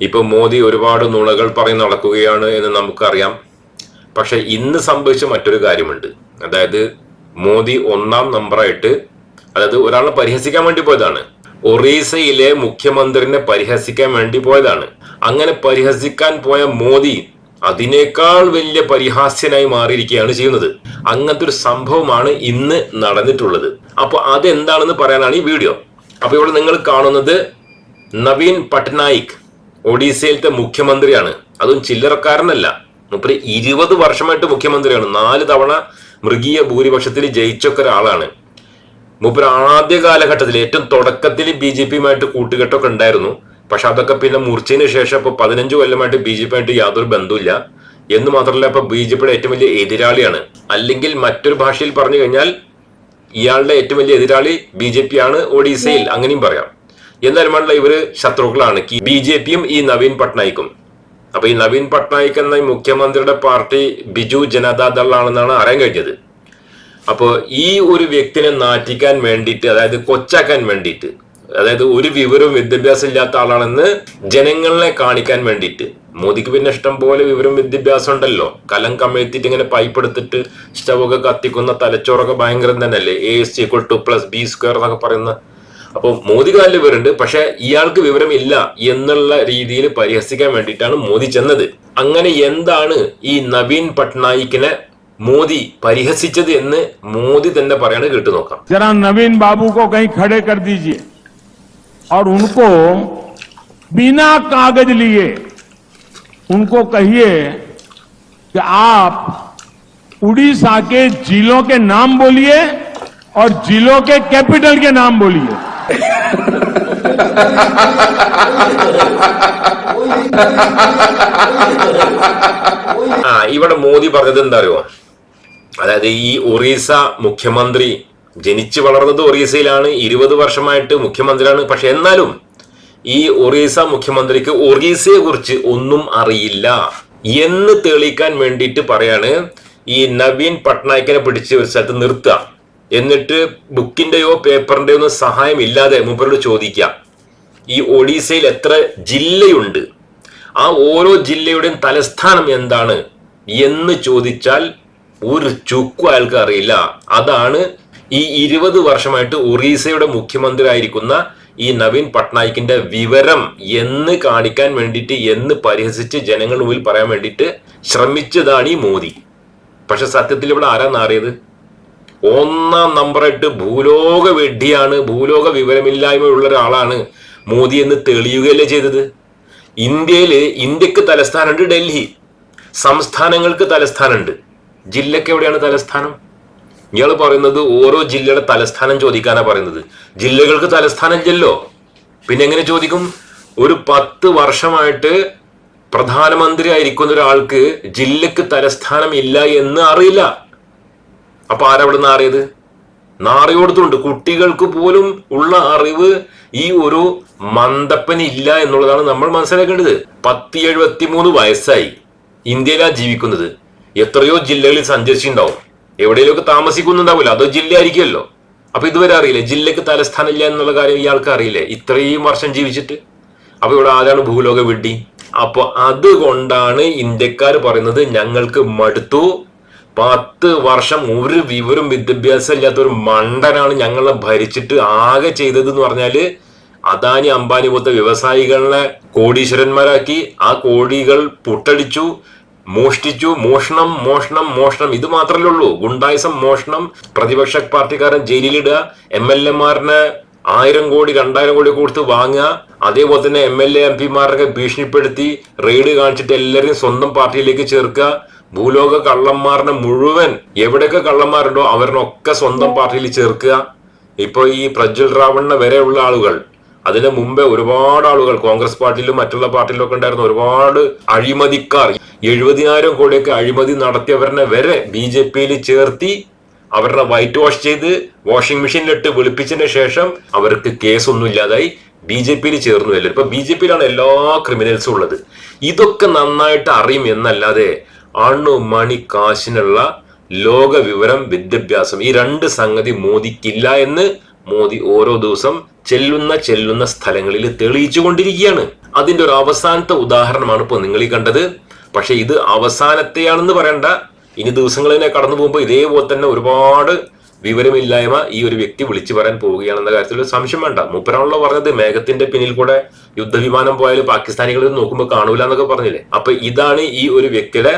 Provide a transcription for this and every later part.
ഇപ്പൊ മോദി ഒരുപാട് നുണകൾ പറഞ്ഞ് നടക്കുകയാണ് എന്ന് നമുക്കറിയാം. പക്ഷെ ഇന്ന് സംഭവിച്ച മറ്റൊരു കാര്യമുണ്ട്. അതായത് മോദി ഒന്നാം നമ്പറായിട്ട് അതായത് ഒരാളെ പരിഹസിക്കാൻ വേണ്ടി പോയതാണ്. ഒറീസയിലെ മുഖ്യമന്ത്രിനെ പരിഹസിക്കാൻ വേണ്ടി പോയതാണ്. അങ്ങനെ പരിഹസിക്കാൻ പോയ മോദി അതിനേക്കാൾ വലിയ പരിഹാസ്യനായി മാറിയിരിക്കുകയാണ് ചെയ്യുന്നത്. അങ്ങനത്തെ ഒരു സംഭവമാണ് ഇന്ന് നടന്നിട്ടുള്ളത്. അപ്പൊ അതെന്താണെന്ന് പറയാനാണ് ഈ വീഡിയോ. അപ്പൊ ഇവിടെ നിങ്ങൾ കാണുന്നത് നവീൻ പട്നായിക്. ഒഡീസയിലത്തെ മുഖ്യമന്ത്രിയാണ്. അതും ചില്ലറക്കാരനല്ല. മുപ്പര് ഇരുപത് വർഷമായിട്ട് മുഖ്യമന്ത്രിയാണ്. നാല് തവണ മൃഗീയ ഭൂരിപക്ഷത്തിൽ ജയിച്ചൊക്കെ ഒരാളാണ്. മുപ്പര് ആദ്യ കാലഘട്ടത്തിൽ ഏറ്റവും തുടക്കത്തിൽ ബി ജെ പിയുമായിട്ട് കൂട്ടുകെട്ടൊക്കെ ഉണ്ടായിരുന്നു. പക്ഷെ അതൊക്കെ പിന്നെ മുറിച്ചതിന് ശേഷം ഇപ്പൊ പതിനഞ്ച് കൊല്ലമായിട്ട് ബി ജെ പിയായിട്ട് യാതൊരു ബന്ധമില്ല എന്ന് മാത്രമല്ല ഇപ്പൊ ബി ജെ പിയുടെ ഏറ്റവും വലിയ എതിരാളിയാണ്. അല്ലെങ്കിൽ മറ്റൊരു ഭാഷയിൽ പറഞ്ഞു കഴിഞ്ഞാൽ ഇയാളുടെ ഏറ്റവും വലിയ എതിരാളി ബി ജെ പി ആണ് ഒഡീസയിൽ. അങ്ങനെയും പറയാം. എന്തായാലും ഇവർ ശത്രുക്കളാണ്. ബി ജെ പിയും ഈ നവീൻ പട്നായിക്കും. അപ്പൊ ഈ നവീൻ പട്നായിക് എന്ന മുഖ്യമന്ത്രിയുടെ പാർട്ടി ബിജു ജനതാദൾ ആണെന്നാണ് അറിയാൻ കഴിഞ്ഞത്. അപ്പോൾ ഈ ഒരു വ്യക്തിനെ നാറ്റിക്കാൻ വേണ്ടിയിട്ട് അതായത് കൊച്ചാക്കാൻ വേണ്ടിയിട്ട് അതായത് ഒരു വിവരവും വിദ്യാഭ്യാസം ഇല്ലാത്ത ആളാണെന്ന് ജനങ്ങളെ കാണിക്കാൻ വേണ്ടിയിട്ട്. മോദിക്ക് പിന്നെ ഇഷ്ടം പോലെ വിവരം വിദ്യാഭ്യാസം ഉണ്ടല്ലോ. കലം കമഴ്ത്തിയിട്ട് ഇങ്ങനെ പൈപ്പ് എടുത്തിട്ട് സ്റ്റവൊക്കെ കത്തിക്കുന്ന തലച്ചോറൊക്കെ ഭയങ്കരം തന്നെയല്ലേ? A S equal to plus B square എന്നൊക്കെ പറയുന്ന അപ്പോൾ മോദിക്ക് നല്ല വിവരമുണ്ട് പക്ഷെ ഇയാൾക്ക് വിവരമില്ല എന്നുള്ള രീതിയിൽ പരിഹസിക്കാൻ വേണ്ടിയിട്ടാണ് മോദി ചെന്നത് അങ്ങനെ എന്താണ് ഈ നവീൻ പട്നായിക്കിനെ മോദി പരിഹസിച്ചത് എന്ന് മോദി തന്നെ പറയാണ് കേട്ടു നോക്കാം जरा नवीन बाबू को कहीं खड़े कर दीजिए और उनको बिना कागज लिए उनको कहिए कि आप उड़ीसा के जिलों के नाम बोलिए और जिलों के कैपिटल के नाम बोलिए ആ ഇവിടെ മോദി പറഞ്ഞത് എന്താ അറിയോ അതായത് ഈ ഒറീസ മുഖ്യമന്ത്രി ജനിച്ചു വളർന്നത് ഒറീസയിലാണ് ഇരുപത് വർഷമായിട്ട് മുഖ്യമന്ത്രിയാണ്. പക്ഷെ എന്നാലും ഈ ഒറീസ മുഖ്യമന്ത്രിക്ക് ഒറീസയെ കുറിച്ച് ഒന്നും അറിയില്ല. എന്ന് തെളിയിക്കാൻ വേണ്ടിയിട്ട് പറയാണ് ഈ നവീൻ പട്നായിക്കിനെ പിടിച്ച് ഒരു സ്ഥലത്ത് നിർത്തുക. എന്നിട്ട് ബുക്കിന്റെയോ പേപ്പറിന്റെയോ ഒന്നും സഹായം ഇല്ലാതെ മൂപ്പരോട് ചോദിക്കാം ഈ ഒഡീസയിൽ എത്ര ജില്ലയുണ്ട്? ആ ഓരോ ജില്ലയുടെയും തലസ്ഥാനം എന്താണ്? എന്ന് ചോദിച്ചാൽ ഒരു ചുക്കും അയാൾക്ക് അറിയില്ല. അതാണ് ഈ ഇരുപത് വർഷമായിട്ട് ഒറീസയുടെ മുഖ്യമന്ത്രി ആയിരിക്കുന്ന ഈ നവീൻ പട്നായിക്കിന്റെ വിവരം എന്ന് കാണിക്കാൻ വേണ്ടിയിട്ട് എന്ന് പരിഹസിച്ച് ജനങ്ങളുടെ മുമ്പിൽ പറയാൻ വേണ്ടിയിട്ട് ശ്രമിച്ചതാണ് ഈ മോദി. പക്ഷെ സത്യത്തിൽ ഇവിടെ ആരാ നാറിയത്? ഒന്നാം നമ്പറായിട്ട് ഭൂലോക വെഡ്ഡിയാണ് ഭൂലോക വിവരമില്ലായ്മയുള്ള ഒരാളാണ് മോദി എന്ന് തെളിയുകയല്ലേ ചെയ്തത്? ഇന്ത്യയിൽ ഇന്ത്യയ്ക്ക് തലസ്ഥാനമുണ്ട് ഡൽഹി. സംസ്ഥാനങ്ങൾക്ക് തലസ്ഥാനമുണ്ട്. ജില്ലക്ക് എവിടെയാണ് തലസ്ഥാനം? ഇയാൾ പറയുന്നത് ഓരോ ജില്ലയുടെ തലസ്ഥാനം ചോദിക്കാനാണ് പറയുന്നത്. ജില്ലകൾക്ക് തലസ്ഥാനം ഇല്ലല്ലോ. പിന്നെ എങ്ങനെ ചോദിക്കും? ഒരു പത്ത് വർഷമായിട്ട് പ്രധാനമന്ത്രി ആയിരിക്കുന്ന ഒരാൾക്ക് ജില്ലക്ക് തലസ്ഥാനം ഇല്ല എന്ന് അറിയില്ല. അപ്പൊ ആരവിടെ നിന്ന് അറിയത് നാറിയോടത്തുണ്ട്. കുട്ടികൾക്ക് പോലും ഉള്ള അറിവ് ഈ ഒരു മന്ദപ്പനില്ല എന്നുള്ളതാണ് നമ്മൾ മനസ്സിലാക്കേണ്ടത്. പത്തി എഴുപത്തി മൂന്ന് വയസ്സായി ഇന്ത്യയിലാണ് ജീവിക്കുന്നത്. എത്രയോ ജില്ലകളിൽ സഞ്ചരിച്ചിട്ടുണ്ടാവും. എവിടെയെങ്കിലുമൊക്കെ താമസിക്കുന്നുണ്ടാവില്ല. അതോ ജില്ല ആയിരിക്കുമല്ലോ അപ്പൊ ഇതുവരെ അറിയില്ലേ? ജില്ലക്ക് തലസ്ഥാനമില്ല എന്നുള്ള കാര്യം ഇയാൾക്ക് അറിയില്ലേ? ഇത്രയും വർഷം ജീവിച്ചിട്ട്. അപ്പൊ ഇവിടെ ആരാണ് ഭൂലോക വിഡ്ഢി? അപ്പൊ അതുകൊണ്ടാണ് ഇന്ത്യക്കാർ പറയുന്നത് ഞങ്ങൾക്ക് മടുത്തു. പത്ത് വർഷം ഒരു വിവരം വിദ്യാഭ്യാസം ഇല്ലാത്ത ഒരു മണ്ടനാണ് ഞങ്ങളെ ഭരിച്ചിട്ട് ആകെ ചെയ്തത് എന്ന് പറഞ്ഞാൽ അദാനി അംബാനി പോലത്തെ വ്യവസായികളെ കോടീശ്വരന്മാരാക്കി ആ കോടികൾ പുട്ടടിച്ചു മോഷ്ടിച്ചു മോഷണം മോഷണം മോഷണം. ഇത് മാത്രമല്ലേ ഉള്ളൂ. ഗുണ്ടായിസം മോഷണം പ്രതിപക്ഷ പാർട്ടിക്കാരൻ ജയിലിലിടുക എം എൽ എമാരനെ ആയിരം കോടി രണ്ടായിരം കോടി കൊടുത്ത് വാങ്ങുക അതേപോലെ തന്നെ എം എൽ എ എം പിമാരൊക്കെ ഭീഷണിപ്പെടുത്തി റെയ്ഡ് കാണിച്ചിട്ട് എല്ലാവരെയും സ്വന്തം പാർട്ടിയിലേക്ക് ചേർക്കുക ഭൂലോക കള്ളന്മാരനെ മുഴുവൻ എവിടെയൊക്കെ കള്ളന്മാരുണ്ടോ അവരിനൊക്കെ സ്വന്തം പാർട്ടിയിൽ ചേർക്കുക. ഇപ്പൊ ഈ പ്രജ്വൽ റാവണ്ണ വരെയുള്ള ആളുകൾ അതിന് മുമ്പേ ഒരുപാട് ആളുകൾ കോൺഗ്രസ് പാർട്ടിയിലും മറ്റുള്ള പാർട്ടിയിലും ഒക്കെ ഉണ്ടായിരുന്ന ഒരുപാട് അഴിമതിക്കാർ എഴുപതിനായിരം കോടിയൊക്കെ അഴിമതി നടത്തിയവരനെ വരെ ബി ജെ പിയിൽ ചേർത്തി അവരുടെ വൈറ്റ് വാഷ് ചെയ്ത് വാഷിംഗ് മെഷീനിലിട്ട് വെളുപ്പിച്ചതിന് ശേഷം അവർക്ക് കേസൊന്നും ഇല്ലാതായി ബി ജെ പിയിൽ ചേർന്നു. എല്ലാവരും ഇപ്പൊ ബി ജെ പിയിലാണ് എല്ലാ ക്രിമിനൽസും ഉള്ളത്. ഇതൊക്കെ നന്നായിട്ട് അറിയും എന്നല്ലാതെ അണു മണി കാശിനുള്ള ലോക വിവരം വിദ്യാഭ്യാസം. ഈ രണ്ട് സംഗതി മോദിക്കില്ല എന്ന് മോദി ഓരോ ദിവസം ചെല്ലുന്ന ചെല്ലുന്ന സ്ഥലങ്ങളിൽ തെളിയിച്ചു കൊണ്ടിരിക്കുകയാണ്. അതിന്റെ ഒരു അവസാനത്തെ ഉദാഹരണമാണ് ഇപ്പൊ നിങ്ങൾ ഈ കണ്ടത്. പക്ഷെ ഇത് അവസാനത്തെയാണെന്ന് പറയണ്ട. ഇനി ദിവസങ്ങൾ തന്നെ കടന്നു പോകുമ്പോൾ ഇതേപോലെ തന്നെ ഒരുപാട് വിവരമില്ലായ്മ ഈ ഒരു വ്യക്തി വിളിച്ചു പറയാൻ പോവുകയാണെന്ന കാര്യത്തിൽ സംശയം വേണ്ട. മൂപ്പരാണല്ലോ പറഞ്ഞത് മേഘത്തിന്റെ പിന്നിൽ കൂടെ യുദ്ധവിമാനം പോയാൽ പാകിസ്ഥാനികളിൽ നോക്കുമ്പോൾ കാണൂല എന്നൊക്കെ പറഞ്ഞില്ലേ? അപ്പൊ ഇതാണ് ഈ ഒരു വ്യക്തിയുടെ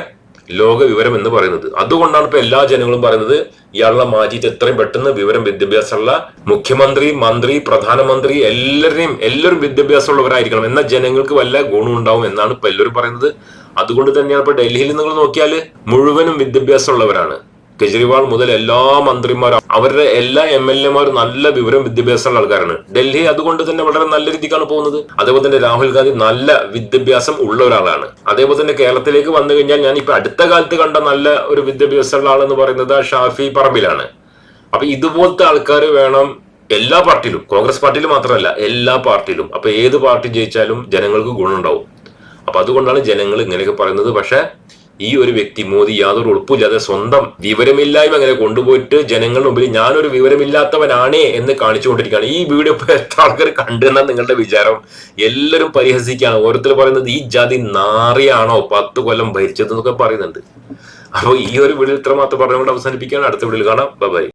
ലോക വിവരം എന്ന് പറയുന്നത്. അതുകൊണ്ടാണ് ഇപ്പൊ എല്ലാ ജനങ്ങളും പറയുന്നത് ഇയാളുടെ മാജിറ്റ് എത്രയും പെട്ടെന്ന് വിവരം വിദ്യാഭ്യാസമുള്ള മുഖ്യമന്ത്രി മന്ത്രി പ്രധാനമന്ത്രി എല്ലാവരെയും എല്ലാവരും വിദ്യാഭ്യാസമുള്ളവരായിരിക്കണം. എന്നാൽ ജനങ്ങൾക്ക് വല്ല ഗുണം ഉണ്ടാവും എന്നാണ് ഇപ്പൊ എല്ലാവരും പറയുന്നത്. അതുകൊണ്ട് തന്നെയാണ് ഇപ്പൊ ഡൽഹിയിൽ നിങ്ങൾ നോക്കിയാൽ മുഴുവനും വിദ്യാഭ്യാസമുള്ളവരാണ്. കെജ്രിവാൾ മുതൽ എല്ലാ മന്ത്രിമാരും അവരുടെ എല്ലാ എം എൽ എമാരും നല്ല വിവരം വിദ്യാഭ്യാസമുള്ള ആൾക്കാരാണ്. ഡൽഹി അതുകൊണ്ട് തന്നെ വളരെ നല്ല രീതിക്കാണ് പോകുന്നത്. അതേപോലെ തന്നെ രാഹുൽ ഗാന്ധി നല്ല വിദ്യാഭ്യാസം ഉള്ള ഒരാളാണ്. അതേപോലെ തന്നെ കേരളത്തിലേക്ക് വന്നു കഴിഞ്ഞാൽ ഞാൻ ഇപ്പൊ അടുത്ത കാലത്ത് കണ്ട നല്ല ഒരു വിദ്യാഭ്യാസമുള്ള ആളെന്ന് പറയുന്നത് ഷാഫി പറമ്പിലാണ്. അപ്പൊ ഇതുപോലത്തെ ആൾക്കാർ വേണം എല്ലാ പാർട്ടിയിലും കോൺഗ്രസ് പാർട്ടിയിൽ മാത്രമല്ല എല്ലാ പാർട്ടിയിലും. അപ്പൊ ഏത് പാർട്ടി ജയിച്ചാലും ജനങ്ങൾക്ക് ഗുണമുണ്ടാവും. അപ്പൊ അതുകൊണ്ടാണ് ജനങ്ങൾ ഇങ്ങനെയൊക്കെ പറയുന്നത്. പക്ഷെ ഈ ഒരു വ്യക്തി മോദി യാതൊരു ഉറപ്പില്ലാതെ സ്വന്തം വിവരമില്ലായ്മ അങ്ങനെ കൊണ്ടുപോയിട്ട് ജനങ്ങളുടെ മുമ്പിൽ ഞാനൊരു വിവരമില്ലാത്തവനാണേ എന്ന് കാണിച്ചുകൊണ്ടിരിക്കുകയാണ്. ഈ വീഡിയോ ഇപ്പൊ എത്ര ആൾക്കാർ കണ്ടെന്നാണ് നിങ്ങളുടെ വിചാരം? എല്ലാവരും പരിഹസിക്കുകയാണ്. ഓരോരുത്തർ പറയുന്നത് ഈ ജാതി നാറിയാണോ പത്ത് കൊല്ലം ഭരിച്ചത് എന്നൊക്കെ പറയുന്നുണ്ട്. അപ്പോൾ ഈ ഒരു വീഡിയോ ഇത്ര മാത്രം പറഞ്ഞുകൊണ്ട് അവസാനിപ്പിക്കുകയാണ്. അടുത്ത വീഡിയോയിൽ കാണാം. ബൈ